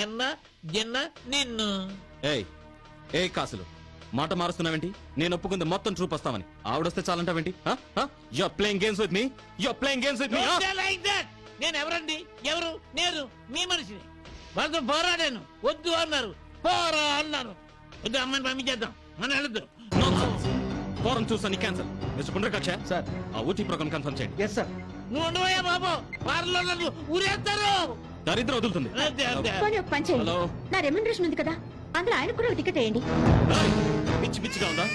ఎన్న జిన్న నిన్ను. ఏయ్ ఏ కాసులు? మాట మారుస్తున్నావేంటి? నేను ఒప్పుకుంది మొత్తం ట్రూప్ వస్తామని ఆవిడొస్తే చాలంటావేంటి? You are playing games with me you are playing games with me like that. నేను ఎవరండి? ఎవరు? నేను మీ మనిషిని. వాళ్ళతో పోరాడాను. వద్దు అన్నారు. పోరా అన్నారు. వద్దు అమ్మాయిని పంపించేద్దాం. మనం వెళ్ళొద్దు ఫోరం చూసాను క్యాన్సల్ మిస్టర్ పుండ్రకక్ష? సార్ ఆ ఊటీ ప్రోగ్రామ్ కన్ఫర్మ్ చేయండి. ఎస్ సార్ నువ్వు ఉండవయ్యా బాబు. పార్లో నన్ను ఊరేస్తారు. దరిద్రం వదులుతుంది. అంతే, అంతే. పోనీ ఒక పని చేయండి. హలో. నా రెమ్యూనరేషన్ ఉంది కదా అందులో ఆయన కూడా ఒక టికెట్ వేయండి. ఏయ్, పిచ్చి పిచ్చిగా ఉందా?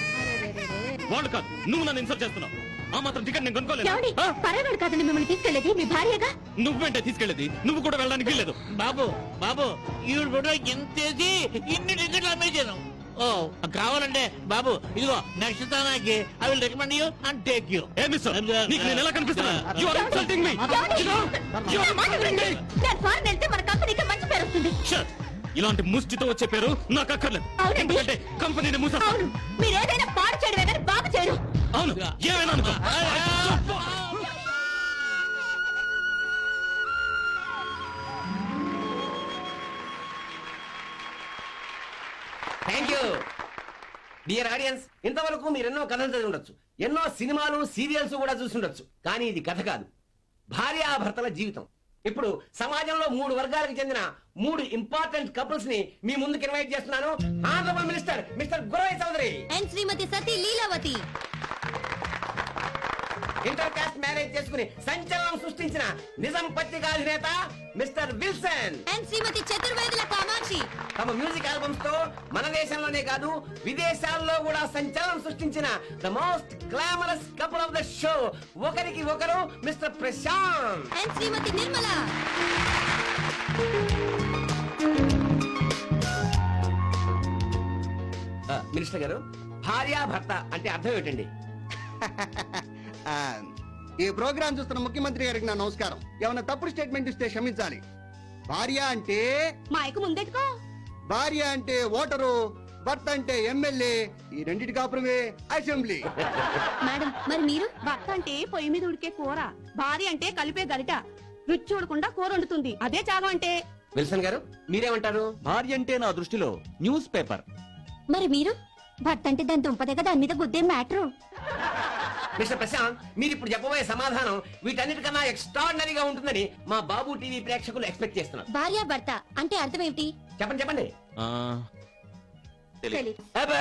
వాళ్ళు కాదు నువ్వు నన్ను ఇన్సల్ట్ చేస్తున్నావు. ఆ మాత్రం టికెట్ నేను కొనుక్కోలేదు ఏమండి ఆ? పర్వాడు కాదండి మిమ్మల్ని తీసుకెళ్ళేది మీ భార్యగా? నువ్వేంటే తీసుకెళ్ళేది? నువ్వు కూడా వెళ్ళడానికి వీల్లేదు. బాబు బాబు ఈవిడ ఫోటో ఎంతేసి ఇన్ని టికెట్లు అమ్మేసాను ఓ కావాలంటే బాబు ఇదిగో next తానాకి I will recommend you and take you a mister? నీకు నేను ఎలా కనిపిస్తున్నాను యు ఆర్ ఇన్సల్టింగ్ మీ ఏమండి? నా మాట వినండి. నేను ఫారెన్ వెళ్తే మన కంపెనీకి మంచి పేరు వస్తుంది. ఇలాంటి ముష్టితో వచ్చే పేరు నాకు అక్కర్లేదు. ఎందుకంటే కంపెనీని అవును. మీరు ఏదైనా పాడు చేయడమే కానీ బాగు చేయరు. అవును. ఏమైనా అనుకో. థ్యాంక్ యూ డియర్ ఆడియన్స్ ఇంతవరకు మీరు ఎన్నో కథలు చదివి ఉండొచ్చు ఎన్నో సినిమాలు సీరియల్స్ కూడా చూసి ఉండొచ్చు కానీ ఇది కథ కాదు. భార్యాభర్తల జీవితం. ఇప్పుడు సమాజంలో మూడు వర్గాలకు చెందిన మూడు ఇంపార్టెంట్ కపుల్స్ని మీ ముందుకు ఇన్వైట్ చేస్తున్నాను. Andhra Pradesh minister mister Guravai Chowdary. And Shrimati Sati Leelavathi. Marriage చేసుకుని సంచలనం సృష్టించిన నిజం పత్రికా అధినేత mister Wilson. And Shrimati Chaturvedula Kamakshi. తమ మ్యూజిక్ ఆల్బమ్స్తో మన దేశంలోనే కాదు విదేశాల్లో కూడా సంచలనం సృష్టించిన the most glamorous couple of the show. ఒకరికి ఒకరు mister Prashant. And Shrimati Nirmala. Minister గారు భార్య భర్త అంటే అర్థం ఏమిటండి? ఈ ప్రోగ్రాం చూస్తున్న ముఖ్యమంత్రి గారికి నా నమస్కారం. ఏమైనా తప్పుడు స్టేట్మెంట్ ఇస్తే క్షమించాలి. భార్య అంటే? మాయకు ముందెట్టుకో భార్య అంటే ఓటరు భర్త అంటే ఎమ్మెల్యే ఈ రెండిటి కాపురమే అసెంబ్లీ. మేడం మరి మీరు? భర్త అంటే పొయ్యి మీద ఉడికే కూర భార్య అంటే కలిపే గరిట రుచి చూడకుండా కూర వండుతుంది. అదే చాగం అంటే? విల్సన్ గారు మీరేమంటారు? భార్య అంటే నా దృష్టిలో న్యూస్ పేపర్. మరి మీరు? భర్త అంటే దాని దుంపదే దాని మీద గుద్దే మ్యాటరు. మిస్టర్ ప్రశాంత్ మీరు ఇప్పుడు చెప్పబోయే సమాధానం వీటన్నిటికన్నా ఎక్స్ట్రాడినరీగా ఉంటుందని మా బాబు టీవీ ప్రేక్షకులు ఎక్స్పెక్ట్ చేస్తున్నారు. భార్య భర్త అంటే అర్థం ఏమిటి చెప్పండి. చెప్పండి తెలీదు. అబ్బ.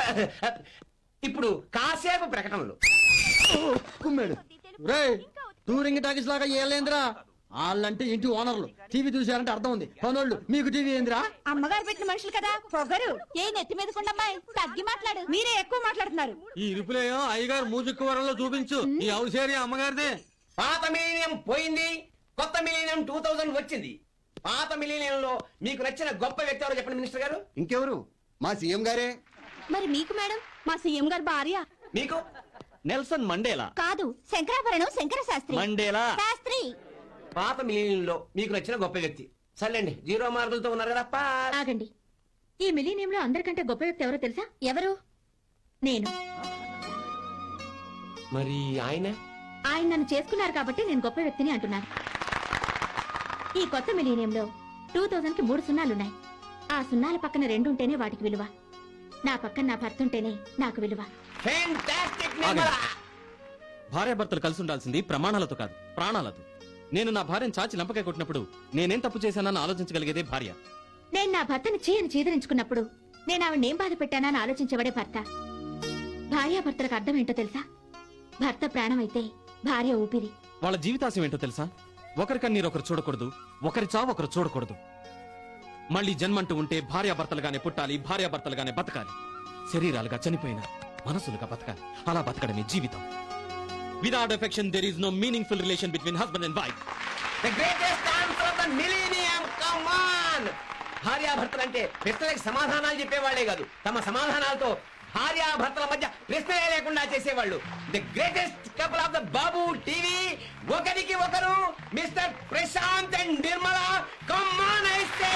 ఇప్పుడు కాసేపు ప్రకటనలు. కుమ్మాడు. రే టూరింగ్ టాకీస్ లాగా ఏలేంద్రా వాళ్ళంటే ఇంటి ఓనర్లు. టీవీ చూసారంటే అర్థం ఉంది. పనోళ్ళు మీకు టీవీ ఏందిరా? అమ్మగారు పెట్టిన మనుషులు కదా? పొగరు. ఏ నెత్తి మీద కొండమ్మాయి తగ్గి మాట్లాడు. మీరే ఎక్కువ మాట్లాడుతున్నారు. ఈ ఇరుపులేయో అయ్యగారు మూజిక్ వరంలో చూపించు. ఈ ఏరియా అమ్మగారిదే. పాత మిలీనియం పోయింది. కొత్త మిలీనియం టూ థౌజండ్ వచ్చింది. పాత మిలీనియంలో మీకు నచ్చిన గొప్ప వ్యక్తి ఎవరో చెప్పండి మినిస్టర్ గారు. ఇంకెవరు? మా సీఎం గారే. మరి మీకు మేడం? మా సీఎం గారు భార్య. మీకు? Nelson Mandela? కాదు శంకరాభరణం శంకర శాస్త్రి. మండేలా? శాస్త్రి. పాత మిలీనియంలో మీకు నచ్చిన గొప్ప వ్యక్తి. సర్లేండి జీరో మార్కులతో ఉన్నారు కదా. ఆగండి. ఈ మిలీనియంలో అందరికంటే గొప్ప వ్యక్తి ఎవరో తెలుసా? ఎవరు? నేను. మరి ఆయన? ఆయన నన్ను చేసుకున్నారు కాబట్టి నేను గొప్ప వ్యక్తిని అంటున్నాను. ఈ కొత్త మిలీనియంలో టూ థౌజండ్కి మూడు సున్నాలున్నాయి ఆ సున్నాల పక్కన రెండు ఉంటేనే వాటికి విలువ. నా పక్కన నా భర్త ఉంటేనే నాకు విలువ. భార్యాభర్తలు కలిసి ఉండాల్సింది ప్రమాణాలతో కాదు ప్రాణాలతో. నేను నా భార్యను చాచి లంపకాయ కొట్టినప్పుడు నేనేం తప్పు చేశానని ఆలోచించగలిగేదే భార్య. నేను నా భర్తని చీయని చీదరించుకున్నప్పుడు నేను ఆవిడని ఏం బాధ పెట్టానని ఆలోచించబడే భర్త. భార్యాభర్తలకు అర్థం ఏంటో తెలుసా? భర్త ప్రాణం అయితే భార్య ఊపిరి. వాళ్ళ జీవితాశయం ఏంటో తెలుసా? ఒకరి కన్నీరు ఒకరు చూడకూడదు ఒకరి చావు ఒకరు చూడకూడదు. మళ్ళీ జన్మంటూ ఉంటే భార్యాభర్తలుగానే పుట్టాలి భార్యాభర్తలుగానే బతకాలి. శరీరాలుగా చనిపోయిన మనసులుగా బతకాలి. అలా బతకడమే జీవితం. Without affection there is no meaningful relation between husband and wife the greatest answer of the millennium come on భార్యాభర్తలు అంటే ప్రశ్నలకు సమాధానాలు చెప్పేవాళ్ళే కాదు. తమ సమాధానాలతో భార్యాభర్తల మధ్య ప్రశ్నలే లేకుండా చేసేవాళ్ళు. The greatest couple of the Babu TV ఒకరికి ఒకరు mister Prashant and Nirmala come on I say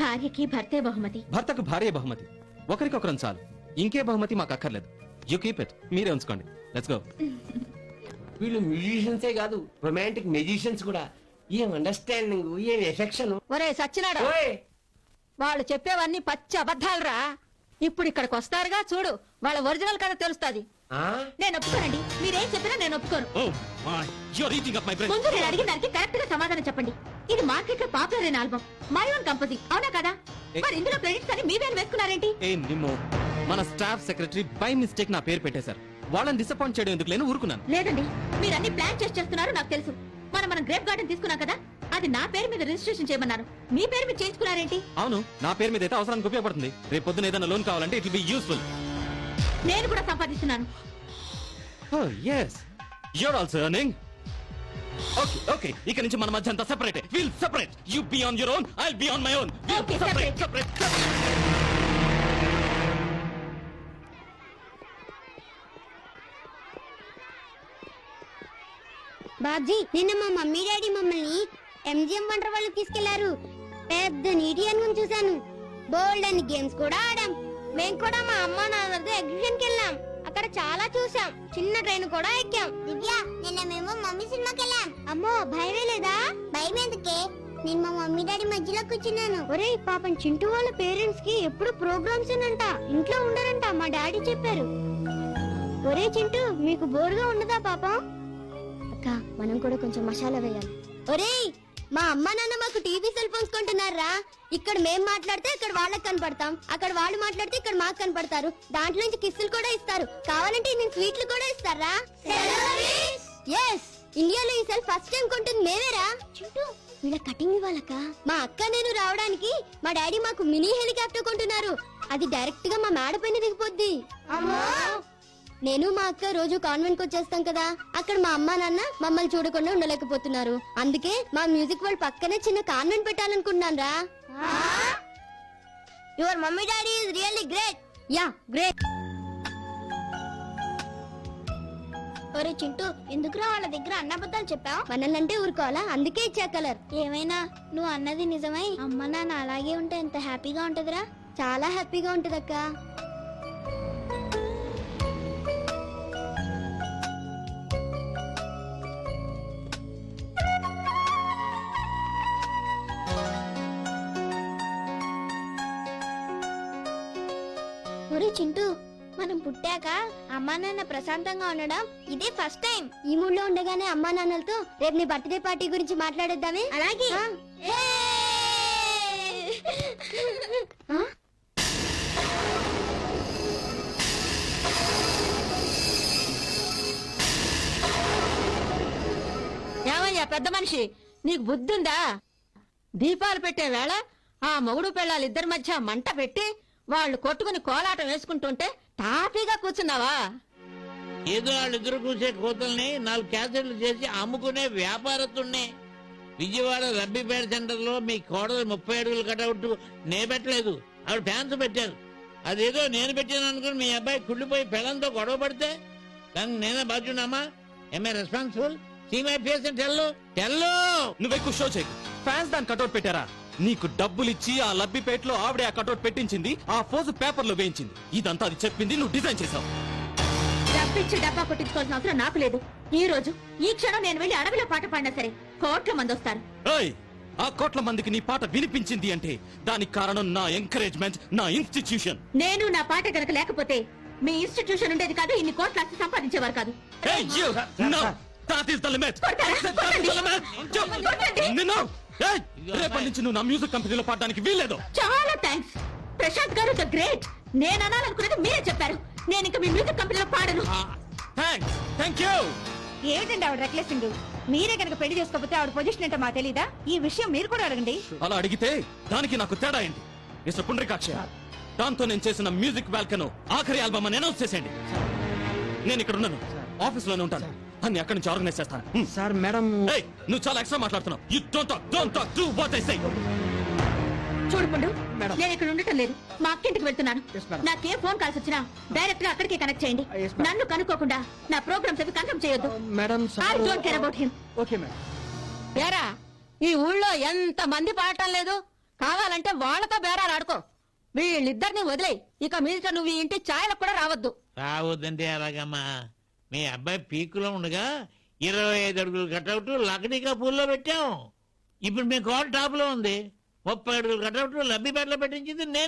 భార్యకి భర్తే బహుమతి. భర్తకు భార్య బహుమతి. ఒకరికొకరం చాలు. ఇంకే బహుమతి మాకు అక్కర్లేదు. యూ కీప్ ఇట్ మీరే ఉంచుకోండి. లెట్స్ గో వీళ్ళు మ్యూజిషియన్సే కాదు రొమాంటిక్ మెజిషియన్స్ కూడా. ఏం అండర్స్టాండింగ్ ఏం ఎఫెక్షన్ ఒరే సచ్చినాడా? ఓయ్! వాళ్ళు చెప్పేవన్నీ పచ్చి అబద్ధాలురా. ఇప్పుడు ఇక్కడికి వస్తారుగా చూడు. వాళ్ళ ఒరిజినల్ కథ తెలుస్తుంది. ఆ? నేను ఒప్పుకోనండి. మీరేం చెప్పినా నేను ఒప్పుకోను. ఓ my you're eating up my brain ముందు నేను అడిగిన దానికి కరెక్ట్గా సమాధానం చెప్పండి. ఇది మార్కెట్లో పాపులర్ అయిన ఆల్బమ్ మై ఓన్ కంపోజింగ్ అవునా కదా? ఏ- మరి ఇందులో క్రెడిట్స్ అని మీవేం వేసుకున్నారేంటి? ఏ నిమ్మో మన స్టాఫ్ సెక్రటరీ బై మిస్టేక్ నా పేరు పెట్టేశారు. వాళ్ళని డిసప్పాయింట్ చేయడం ఎందుకు లేని ఊరుకున్నాను. లేదండి మీరు అన్ని ప్లాన్ చేసి చేస్తున్నారు నాకు తెలుసు. మనం మనం గ్రేప్ గార్డెన్ తీసుకున్నాం కదా అది నా పేరు మీద రిజిస్ట్రేషన్ చేయమన్నాను మీ పేరు మీద చేయించుకున్నారేంటి? అవును నా పేరు మీద అయితే అవసరానికి ఉపయోగపడుతుంది. రేపు పొద్దున ఏదైనా లోన్ కావాలంటే ఇట్ బి యూస్ఫుల్ నేను కూడా సంపాదిస్తున్నాను. Yes you're also earning okay okay ఇక నుంచి మన మధ్య అంతా separate will separate you be on your own I be on my own Okay, separate. Separate Babji నిన్న మా మమ్మీ డాడీ మమ్మల్ని ఎంజిఎం వంటర్ వాళ్ళు తీసుకెళ్ళారు. పెద్ద నీటి అనుకుని చూశాను. బోల్డ్ అని గేమ్స్ కూడా ఆడాం. మేము కూడా మా అమ్మ నాన్నలతో ఎగ్జిబిషన్కి వెళ్ళాం. అక్కడ చాలా చూసాం చిన్న ట్రైన్ కూడా ఎక్కాం. దివ్య నిన్న మేము మమ్మీ సినిమాకి వెళ్ళాం. అమ్మో భయమే లేదా? భయం ఎందుకే నేను మా మమ్మీ డాడీ మధ్యలో కూర్చున్నాను. ఒరే పాపం చింటూ వాళ్ళ పేరెంట్స్కి ఎప్పుడు ప్రోగ్రామ్స్ అంట ఇంట్లో ఉండరంట మా డాడీ చెప్పారు. ఒరే చింటూ మీకు బోరుగా ఉండదా పాపం? అక్క మనం కూడా కొంచెం మసాలా వేయాలి. ఒరేయ్ మా అమ్మ నాన్న మాకు టీవీ సెల్ ఫోన్స్ కొంటున్నారా? ఇక్కడ మేం మాట్లాడితే ఇక్కడ వాళ్ళకి కనపడతాం. అక్కడ వాళ్ళు మాట్లాడితే ఇక్కడ మాకు కనపడతారు. దాంట్లో నుంచి కిస్సులు కూడా ఇస్తారు. కావాలంటే నేను స్వీట్లు కూడా ఇస్తారా? ఎస్ ఇండియాలో ఈ సెల్ ఫస్ట్ టైం కొంటుంది. మేమేరా? చింటూ వీళ్ళ కటింగ్ ఇవ్వాలక్క. మా అక్క నేను రావడానికి మా డాడీ మాకు మినీ హెలికాప్టర్ కొంటున్నారు. అది డైరెక్ట్గా మా మేడ పైన దిగిపోద్ది. నేను మా అక్క రోజు కాన్వెంట్కి వచ్చేస్తాం కదా అక్కడ మా అమ్మ నాన్న మమ్మల్ని చూడకుండా ఉండలేకపోతున్నారు. అందుకే మా మ్యూజిక్ వాళ్ళ పక్కనే చిన్న కాన్వెంట్ పెట్టాలనుకున్నాను రా. Your mummy daddy is really great yeah great ఒరే చింటూ ఎందుకురా వాళ్ళ దగ్గర అన్నబద్ధాలు చెప్పావు? మనల్నంటే ఊరుకోవాలా? అందుకే ఇచ్చా కలర్. ఏమైనా? నువ్వు అన్నది నిజమై అమ్మ నాన్న అలాగే ఉంటే ఎంత హ్యాపీగా ఉంటదిరా? చాలా హ్యాపీగా ఉంటదక్క. ఒరే చింటూ మనం పుట్టాక అమ్మా నాన్న ప్రశాంతంగా ఉండడం ఇదే ఫస్ట్ టైం. ఈ మూడ్లో ఉండగానే అమ్మా నాన్నలతో రేపు నీ బర్త్డే పార్టీ గురించి మాట్లాడేద్దామే? అలాగే. ఏమయ్యా పెద్ద మనిషి నీకు బుద్ధుందా? దీపాలు పెట్టే వేళ ఆ మొగుడు పెళ్ళాలి ఇద్దరి మధ్య మంట పెట్టి వాళ్ళు కొట్టుకుని కోలాటం వేసుకుంటుంటే తాపీగా కూర్చున్నావా? ఏదో వాళ్ళిద్దరు కూసే కోతల్ని నాలుగు క్యాసెట్లు చేసి అమ్ముకునే వ్యాపారస్తున్నే విజయవాడ రబ్బీపేట సెంటర్లో మీ కోడలు ముప్పై అడుగులు కటౌట్ నే పెట్టలేదు ఆవిడ ఫ్యాన్స్ పెట్టారు. అదేదో నేను పెట్టాను అనుకుని మీ అబ్బాయి కుళ్ళిపోయి పెళ్ళంతో గొడవ పడితే? దానికి నేనే బాధ్యున్నామా am I responsible see my face tell tell నువ్వు ఎక్కువ షో చేయకు ఫ్యాన్స్ దాని కటౌట్ పెట్టారా? నీకు డబ్బులు ఇచ్చి ఆ లబ్బిపేటలో ఆవిడే ఆ కటౌట్ పెట్టించింది ఆ ఫోజు పేపర్లో వేయించింది ఇదంతా అది చెప్పింది నువ్వు డిజైన్ చేసావు డబ్బిచ్చి డబ్బా కొట్టించుకోవాల్సిన అవసరం నాకు లేదు ఈ రోజు ఈ క్షణం నేను వెళ్ళి అడవిలో పాట పాడినా సరే కోట్ల మంది వస్తారు ఏయ్ ఆ కోట్ల మందికి నీ పాట వినిపించింది అంటే దానికి కారణం నా ఎంకరేజ్మెంట్ నా ఇన్స్టిట్యూషన్ నేను నా పాట కనుక లేకపోతే మీ ఇన్స్టిట్యూషన్ ఉండేది కాదు ఇన్ని కోట్ల ఆస్తి సంపాదించేవారు కాదు Hey, you! No! That is the limit! కొడతారా? That is కొట్టండి. the limit! Joe, కొట్టండి. రేపటి నుంచి నువ్వు నా మ్యూజిక్ కంపెనీలో పాడడానికి వీల్లేదు. చాలా థ్యాంక్స్ ప్రశాంత్ గారు ద గ్రేట్ నేను అనాలనుకున్నది మీరే చెప్పారు. నేను ఇంకా మీ మ్యూజిక్ కంపెనీలో పాడను. థ్యాంక్స్ థ్యాంక్ యూ ఏమిటండి ఆవిడ రెక్లెసింగ్ మీరే కనుక పెళ్ళి చేసుకోకపోతే ఆవిడ పొజిషన్ ఏంటో మా తెలీదా? ఈ విషయం మీరు కూడా అడగండి. అలా అడిగితే దానికి నాకు తేడా ఏంటి? మిస్టర్ పుండ్రికాక్ష దాంతో నేను చేసిన మ్యూజిక్ వాల్కను ఆఖరి ఆల్బమ్ అని అనౌన్స్ చేసేయండి. నేను ఇక్కడ ఉన్నాను. ఆఫీస్లోనే ఉంటాను. అన్ని అక్కడి నుంచి ఆర్గనైజ్ చేస్తాను. సార్ మేడం నువ్వు చాలా ఎక్స్ట్రా మాట్లాడుతున్నావు. You don't talk don't talk do what I say చూడుకుండు madam. నేను ఇక్కడ ఉండటం లేదు. మా అక్కింటికి వెళ్తున్నాను. నాకే ఫోన్ కాల్స్ వచ్చినా డైరెక్ట్గా అక్కడికే కనెక్ట్ చేయండి. Madam. నన్ను కనుక్కోకుండా నా ప్రోగ్రామ్స్ అవి కన్ఫర్మ్ చేయొద్దు. Madam I don't care about him okay madam. ఏరా ఈ ఊళ్ళో ఎంత మంది పాడటం లేదు? కావాలంటే వాళ్ళతో బేరాలు ఆడుకో. వీళ్ళిద్దరిని వదిలేయి. ఇక మీదట నువ్వు ఈ ఇంటి ఛాయలకు కూడా రావద్దు. రావద్దంటే అలాగమ్మా మీ అబ్బాయి పీకులో ఉండగా ఇరవై ఐదు అడుగులు కట్అవుట్ లకడీగా పూల్లో పెట్టాం. ఇప్పుడు మీ కాల్ టాప్లో ఉంది. ముప్పై అడుగులు కట్అవుట్ లబ్బిపేటలో పెట్టించింది నేనే.